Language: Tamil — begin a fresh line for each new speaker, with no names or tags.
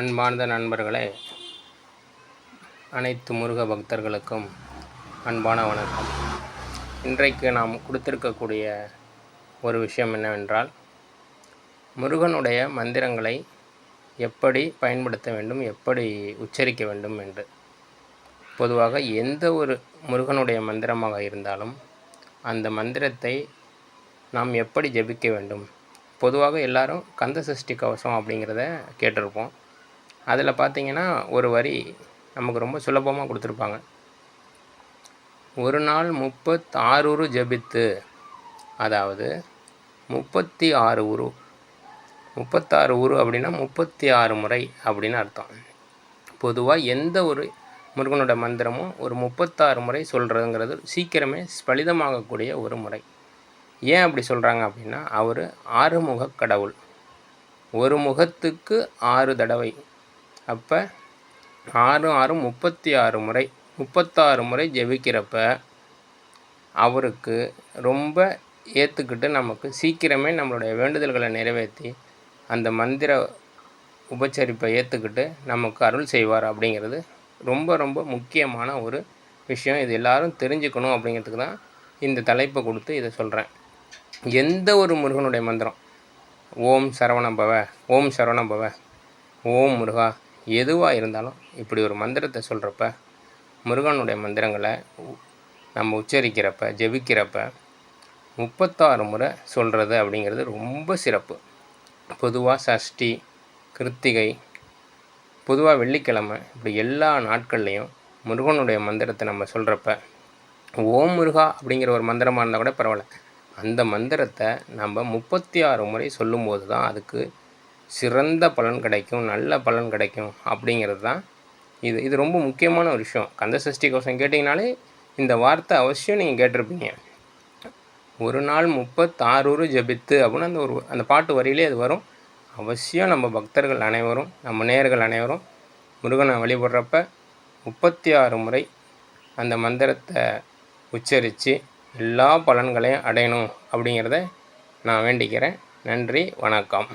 அன்பார்ந்த நண்பர்களே அனைத்து முருக பக்தர்களுக்கும் அன்பான வணக்கம். இன்றைக்கு நாம் கொடுத்திருக்கக்கூடிய ஒரு விஷயம் என்னவென்றால் முருகனுடைய மந்திரங்களை எப்படி பயன்படுத்த வேண்டும் எப்படி உச்சரிக்க வேண்டும் என்று. பொதுவாக எந்த ஒரு முருகனுடைய மந்திரமாக இருந்தாலும் அந்த மந்திரத்தை நாம் எப்படி ஜெபிக்க வேண்டும்? பொதுவாக எல்லாரும் கந்த சஷ்டி கவசம் அப்படிங்கிறத கேட்டிருப்போம். அதில் பார்த்தீங்கன்னா ஒரு வரி நமக்கு ரொம்ப சுலபமாக கொடுத்துருப்பாங்க. ஒரு நாள் முப்பத்தாறு உரு ஜபித்து அதாவது முப்பத்தி ஆறு உரு. முப்பத்தாறு உரு அப்படின்னா முப்பத்தி ஆறு முறை அப்படின்னு அர்த்தம். பொதுவாக எந்த ஒரு முருகனோட மந்திரமும் ஒரு முப்பத்தாறு முறை சொல்கிறதுங்கிறது சீக்கிரமே ஸ்பலிதமாகக்கூடிய ஒரு முறை. ஏன் அப்படி சொல்கிறாங்க அப்படின்னா அவர் ஆறுமுக கடவுள். ஒரு முகத்துக்கு ஆறு தடவை. அப்போ ஆறு ஆறு முப்பத்தி ஆறு முறை முப்பத்தாறு முறை ஜெபிக்கிறப்ப அவருக்கு ரொம்ப ஏற்றுக்கிட்டு நமக்கு சீக்கிரமே நம்மளுடைய வேண்டுதல்களை நிறைவேற்றி அந்த மந்திர உபச்சரிப்பை ஏற்றுக்கிட்டு நமக்கு அருள் செய்வார் அப்படிங்கிறது ரொம்ப ரொம்ப முக்கியமான ஒரு விஷயம். இது எல்லாரும் தெரிஞ்சுக்கணும் அப்படிங்கிறதுக்கு தான் இந்த தலைப்பை கொடுத்து இதை சொல்கிறேன் எந்த ஒரு முருகனுடைய மந்திரம்? ஓம் சரவணபவ ஓம் சரவணபவ ஓம் முருகா எதுவாக இருந்தாலும் இப்படி ஒரு மந்திரத்தை சொல்கிறப்ப முருகனுடைய மந்திரங்களை நம்ம உச்சரிக்கிறப்ப ஜெபிக்கிறப்ப முப்பத்தாறு முறை சொல்கிறது அப்படிங்கிறது ரொம்ப சிறப்பு. பொதுவாக சஷ்டி கிருத்திகை பொதுவாக வெள்ளிக்கிழமை இப்படி எல்லா நாட்கள்லேயும் முருகனுடைய மந்திரத்தை நம்ம சொல்கிறப்ப ஓம் முருகா அப்படிங்கிற ஒரு மந்திரமாக இருந்தால் கூட பரவாயில்ல. அந்த மந்திரத்தை நம்ம முப்பத்தி ஆறு முறை சொல்லும்போது தான் அதுக்கு சிறந்த பலன் கிடைக்கும் நல்ல பலன் கிடைக்கும் அப்படிங்கிறது தான் இது. இது ரொம்ப முக்கியமான ஒரு விஷயம். கந்த சஷ்டி கோஷம் கேட்டிங்கனாலே இந்த வார்த்தை அவசியம் நீங்கள் கேட்டிருப்பீங்க. ஒரு நாள் முப்பத்தாறு ஜபித்து அப்படின்னு அந்த ஒரு அந்த பாட்டு வரியிலே அது வரும். அவசியம் நம்ம பக்தர்கள் அனைவரும் நம்ம நேர்கள் அனைவரும் முருகனை வழிபடுறப்ப முப்பத்தி ஆறு முறை அந்த மந்திரத்தை உச்சரித்து எல்லா பலன்களையும் அடையணும் அப்படிங்கிறத நான் வேண்டிக்கிறேன். நன்றி வணக்கம்.